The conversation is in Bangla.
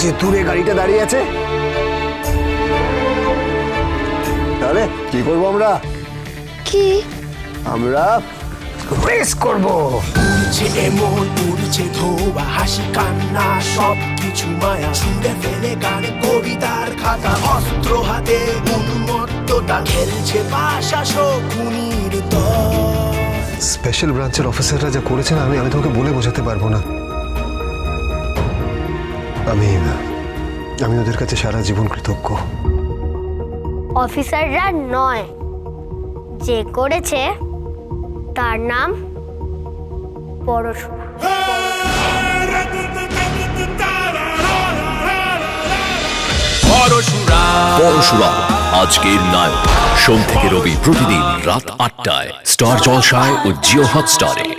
যে দূরে গাড়িটা দাঁড়িয়ে আছে। তাহলে কি করব আমরা? কি? আমরা রেস করব। উড়ছে এমন উড়ছে ধোয়া হাসি কান্না সব কিছু মায়া। ছুঁড়ে ফেলে গান কবিতার খাতা অস্ত্র হাতে উন্মত্ততা। খেলছে পাশা শকুনির দল। স্পেশাল ব্রাঞ্চের অফিসাররা যা করেছেন আমি আমি তোমাকে বলে বোঝাতে পারব না। আমি আমি ওদের কাছে সারা জীবন কৃতজ্ঞ। অফিসাররা নয় যে করেছে তার নাম পরশুরা পরশুরা পরশুরাম আজকের নায়ক। সোম থেকে রবি প্রতিদিন রাত আটটায়। স্টার জলসায় ও জিও হটস্টারে।